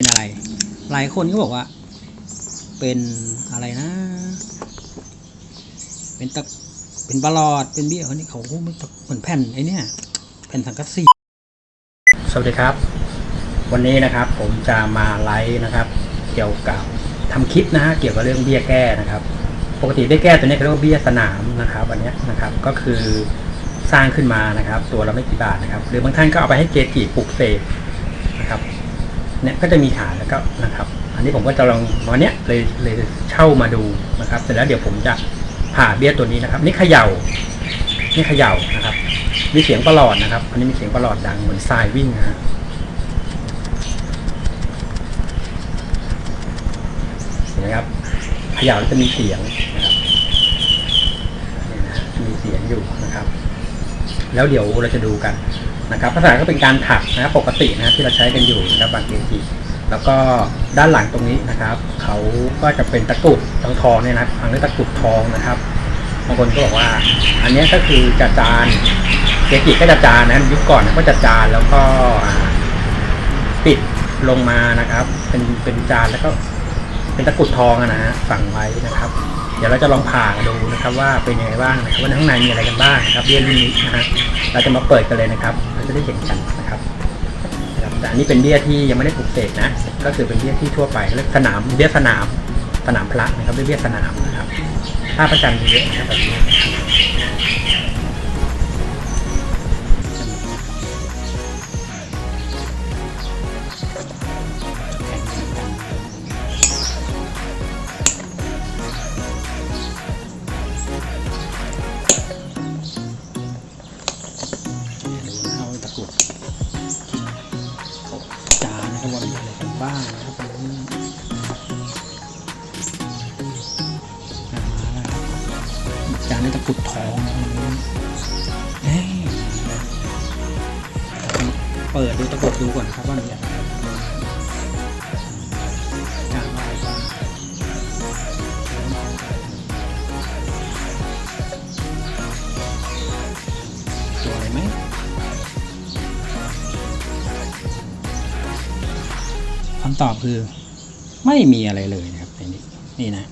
เป็นอะไร หลายคนก็บอกว่า เป็นอะไรนะ เป็นตะเป็นบลอด เป็นเบี้ยคนนี้เขาเหมือนแผ่นไอ้เนี่ยแผ่นสังกะสีสวัสดีครับ วันนี้นะครับ ผมจะมาไลฟ์นะครับ เกี่ยวกับทำคลิปนะฮะเกี่ยวกับเรื่องเบี้ยแก้นะครับ ปกติเบี้ยแก้ตัวนี้เขาเรียกว่าเบี้ยสนามนะครับอันนี้นะครับ ก็คือสร้างขึ้นมานะครับ ตัวเราไม่กี่บาทนะครับ หรือบางท่านก็เอาไปให้เกจิปลูกเสก เนี่ยก็จะมีฐานแล้วก็นะครับ อันนี้ผมก็จะลองวันเนี้ยเลยเลยเช่ามาดูนะครับ เสร็จแล้วเดี๋ยวผมจะผ่าเบี้ยตัวนี้นะครับ นี่เขย่านี่เขย่านะครับ มีเสียงประหลอดนะครับ อันนี้มีเสียงประหลอดดังเหมือนทรายวิ่งนะฮะเห็นไหมครับเขย่าจะมีเสียงนะครับมีเสียงอยู่นะครับ แล้วเดี๋ยวเราจะดูกัน นะครับภาษาก็เป็นการถักนะปกตินะที่เราใช้กันอยู่นะครับบางเกจิแล้วก็ด้านหลังตรงนี้นะครับ เขาก็จะเป็นตะกรุดทองทองเนี่ยนะทางด้วยตะกรุดทองนะครับบางคนก็บอกว่า อันนี้ก็คือจะจานเกจิก็จะจานนะยุคก่อนก็จะจานแล้วก็ปิดลงมานะครับ เป็นเป็นจานแล้วก็เป็นตะกรุดทองนะฮะฝังไว้นะครับ เดี๋ยวเราจะลองผ่าดูนะครับ ว่าเป็นยังไงบ้างนะครับว่าข้างในมีอะไรกันบ้างนะครับเบี้ยรุ่นนี้นะฮะเราจะมาเปิดกันเลยนะครับ จะได้เห็นกันนะครับแต่อันนี้เป็นเบี้ยที่ยังไม่ได้ปลูกเสกนะ ก็คือเป็นเบี้ยที่ทั่วไปเรียกสนามเบี้ยสนามสนามพระนะครับเบี้ยสนามนะครับถ้าประจันทร์มีเยอะนะครับแบบนี้ เปิดดูตะกรุดดูก่อนนะครับว่ามีอะไรจานว่าอะไรบ้างตัวอะไรไหมคำตอบคือ ไม่มีอะไรเลยนะครับในนี้นี่นะ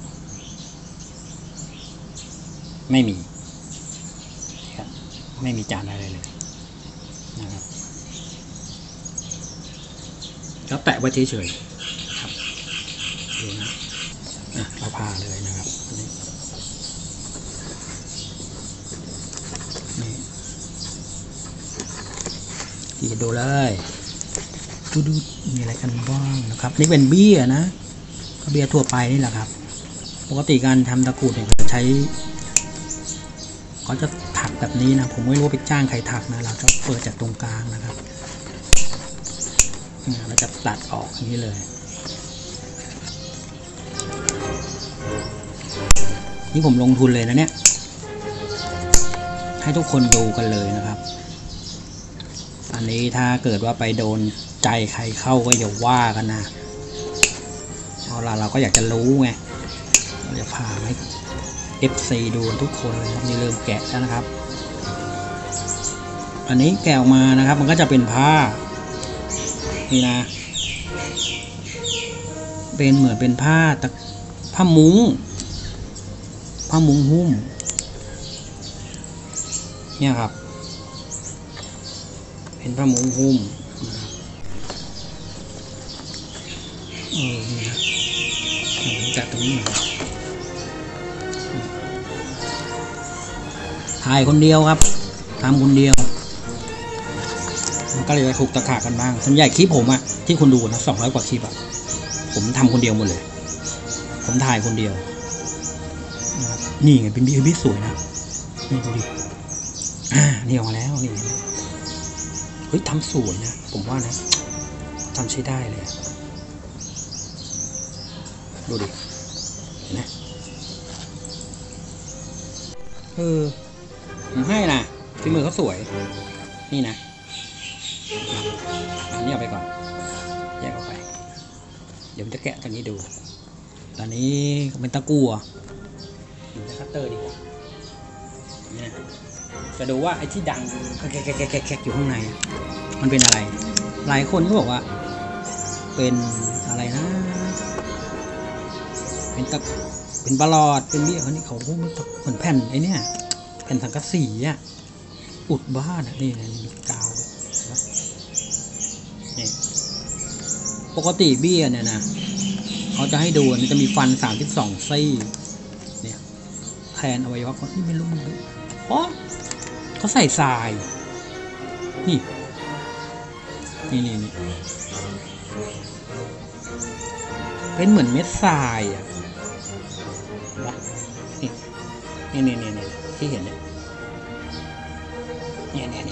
ไม่มี ไม่มีจานอะไรเลยนะครับ ก็แปะไว้เฉยๆครับดูนะอะเราพาเลยนะครับนี่นี่ดูเลยดูดูมีอะไรกันบ้างนะครับ นี่เป็นเบี้ยนะก็เบี้ยทั่วไปนี่แหละครับ ปกติการทำตะกรุดเนี่ยจะใช้เขาจะถักแบบนี้นะ ผมไม่รู้ไปจ้างใครถักนะ เราจะเปิดจากตรงกลางนะครับ เราจะตัดออกอย่างนี้เลย นี่ผมลงทุนเลยนะเนี่ย ให้ทุกคนดูกันเลยนะครับ อันนี้ถ้าเกิดว่าไปโดนใจใครเข้าก็อย่าว่ากันนะเอาละเราก็อยากจะรู้ไงเราจะพาให้ FC ดูทุกคนเลยครับนี่เริ่มแกะแล้วนะครับ อันนี้แกะออกมานะครับ มันก็จะเป็นผ้า นี่นะ เป็นเหมือนเป็นผ้าตะผ้ามุ้ง ผ้ามุ้งหุ้ม เนี่ยครับ เป็นผ้ามุ้งหุ้มเออนี่นะจัดตรงนี้หน่อยถ่ายคนเดียวครับทำคนเดียว ก็เลยถูกตะขากันบ้างส่วนใหญ่คลิปผมอะที่คุณดูนะสองร้อยกว่าคลิปอะผมทำคนเดียวหมดเลย ผมถ่ายคนเดียวนะครับนี่ไงเป็นบีบีสวยนะนี่ดูดิอ่านี่ออกมาแล้วนี่เฮ้ยทำสวยนะ ผมว่านะทำใช้ได้เลย ดูดิเห็นไหมเออผมให้นะฝีมือเขาสวย นี่นะ นนี้เอาไปก่อน แยกออกไป เดี๋ยวผมจะแกะตรงนี้ดู ตอนนี้เป็นตะกั่วอยู่ในคัตเตอร์ดีกว่านี่จะดูว่าไอ้ที่ดังแคกแคกแคกแคกอยู่ข้างใน มันเป็นอะไร หลายคนก็บอกว่า เป็นอะไรนะ เป็นตะเป็นบลอด เป็นเบี้ยเขานี่เขาเหมือนแผ่นไอ้เนี่ยแผ่นสังกะสีอะ อุดบ้านนี่นี่มีกาว นี่ปกติเบี้ยเนี่ยนะเขาจะให้ดูนนี้จะมีฟันสามสิบสองซี่เนี่ยแทนอวัยวะเขาที่ไม่รู้มึงเลยอ๋อเขาใส่ทราย นี่นี่นี่นี่เป็นเหมือนเม็ดทรายอะนี่นี่นี่นี่นี่ที่เห็นเนี่ยเนี่ยเนี่ย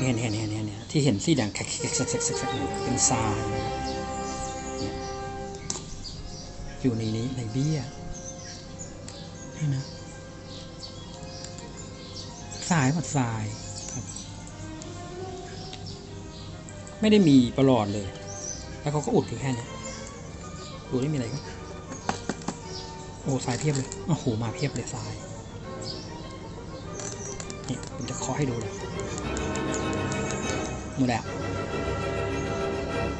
เนี่ยเนี่ยเนี่ยเนี่ยเนี่ยเนี่ยเนี่ยที่เห็นสีแดงแคกแคกแคกแคกแคกเนี่ยเป็นทรายนะครับเนี่ยอยู่ในนี้ในเบี้ยนี่นะทรายผัดทรายครับ ไม่ได้มีประหลอดเลย แล้วเขาก็อุดอยู่แค่นี้ดูไม่มีอะไรก็โอ้ทรายเพียบเลยโอ้โหมาเพียบเลยทรายนี่ผมจะเคาะให้ดูเลย หมดแล้ว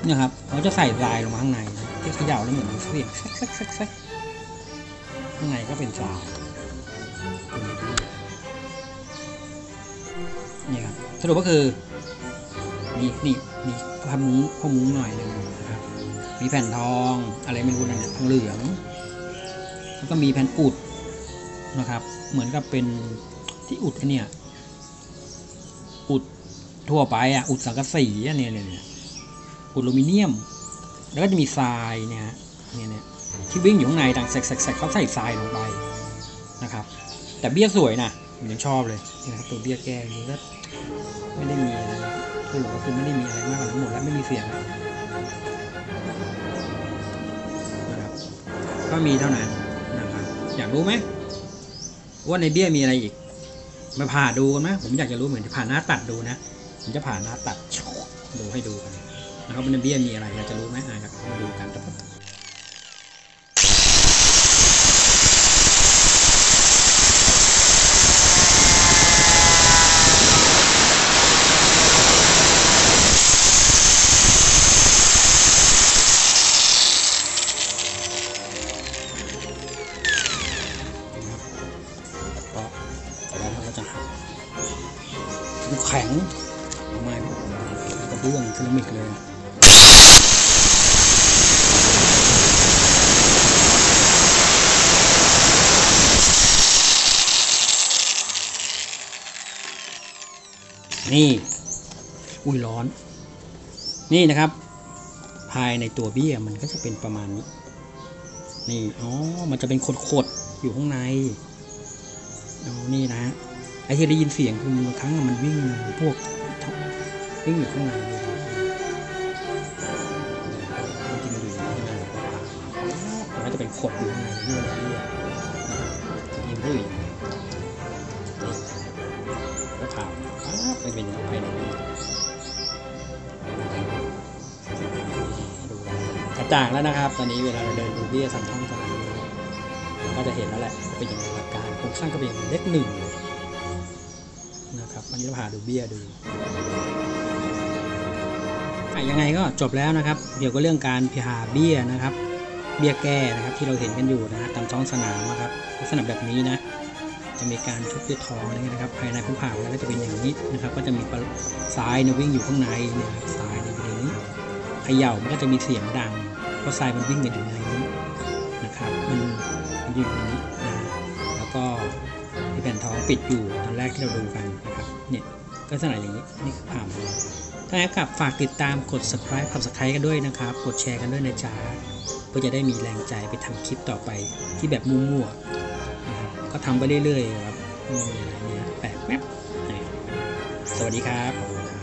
เนี่ยครับเขาจะใส่ทรายลงมาข้างในนะที่เขย่าแล้วเหมือนเสียงแซกแซกแซกแซกข้างในก็เป็นทรายนี่ครับสรุปก็คือมีนี่มีผ้ามุ้งผ้ามุ้งหน่อยหนึงนะครับ มีแผ่นทองอะไรไม่รู้นั่นเนี่ยทองเหลือง แล้วก็มีแผ่นอุดนะครับ เหมือนกับเป็นที่อุดเนี่ยอุด ทั่วไปอะอุดสังกะสีอะเนี่ยเนี่ยเนี่ยอุดลูมิเนียม แล้วก็จะมีทรายเนี่ยฮะเนี่ยเนี่ยที่วิ่งอยู่ข้างในต่างแสกๆๆเขาใส่ทรายลงไปนะครับ แต่เบี้ยสวยนะผมยังชอบเลยนะครับตัวเบี้ยแก้นี้ก็ไม่ได้มีอะไรสรุปก็คือไม่ได้มีอะไรมากกว่านั้นหมดแล้วไม่มีเสียงนะครับก็มีเท่านั้นนะครับอยากรู้ไหมว่าในเบี้ยมีอะไรอีกมาผ่าดูกันไหมผมอยากจะรู้เหมือนจะผ่าหน้าตัดดูนะ ผมจะผ่านหน้าตัดดูให้ดูกันนะครับว่าในเบี้ยมีอะไรอยากจะรู้ไหมอะครับมาดูกันครับก็ต่อไปเราก็จะหักดูแข็ง เบื้องเซรามิกเลยนี่ อุ้ยร้อน นี่นะครับ ภายในตัวเบี้ยมันก็จะเป็นประมาณนี้ นี่ อ๋อ มันจะเป็นขดๆ อยู่ข้างในอ๋อนี่นะฮะไอ้ที่ได้ยินเสียงคือบางครั้งมันวิ่งพวก วิ่งอยู่ข้างในเลยมันจะมาอยู่ข้างในมันก็จะเป็นขดอยู่ข้างในเรื่อยๆเรื่อยิงด้วยนี่ก็ผ่านปั๊บไปเป็นไปในนี้ดูกระจ่างแล้วนะครับ ตอนนี้เวลาเราเดินดูเบี้ยทำท่องสนามเราก็จะเห็นแล้วแหละเป็นยังไงหลักการโครงสร้างก็เป็นอย่างเลขหนึ่งเลยนะครับ วันนี้เราพาดูเบี้ยดู ยังไงก็จบแล้วนะครับเดี๋ยวก็เรื่องการพิหาเบี้ยนะครับ เบี้ยแก้นะครับที่เราเห็นกันอยู่นะฮะตามท้องสนามนะครับลักษณะแบบนี้นะ จะมีการชุบด้วยทองอะไรเงี้ยนะครับ ภายในผู้ผ่าแล้วก็จะเป็นอย่างนี้นะครับ ก็จะมีปลาทรายเนี่ยวิ่งอยู่ข้างในเนี่ยครับทรายเนี่ยอยู่ในนี้เขย่ามันก็จะมีเสียงดังเพราะทรายมันวิ่งกันอยู่ในนี้นะครับมันมันอยู่ในนี้นะแล้วก็มีแผ่นทองปิดอยู่ตอนแรกที่เราดูกันนะครับเนี่ยก็ลักษณะอย่างนี้นี่คือผ่ามาถ้า อย่างนั้นกลับฝากติดตามกด subscribe กด subscribe กันด้วยนะครับ กดแชร์กันด้วยนะจ๊ะเพื่อจะได้มีแรงใจไปทำคลิปต่อไปที่แบบมั่วๆนะครับก็ทำไปเรื่อยๆครับไม่อะไรเนี่ยแปลกแป๊บสวัสดีครับ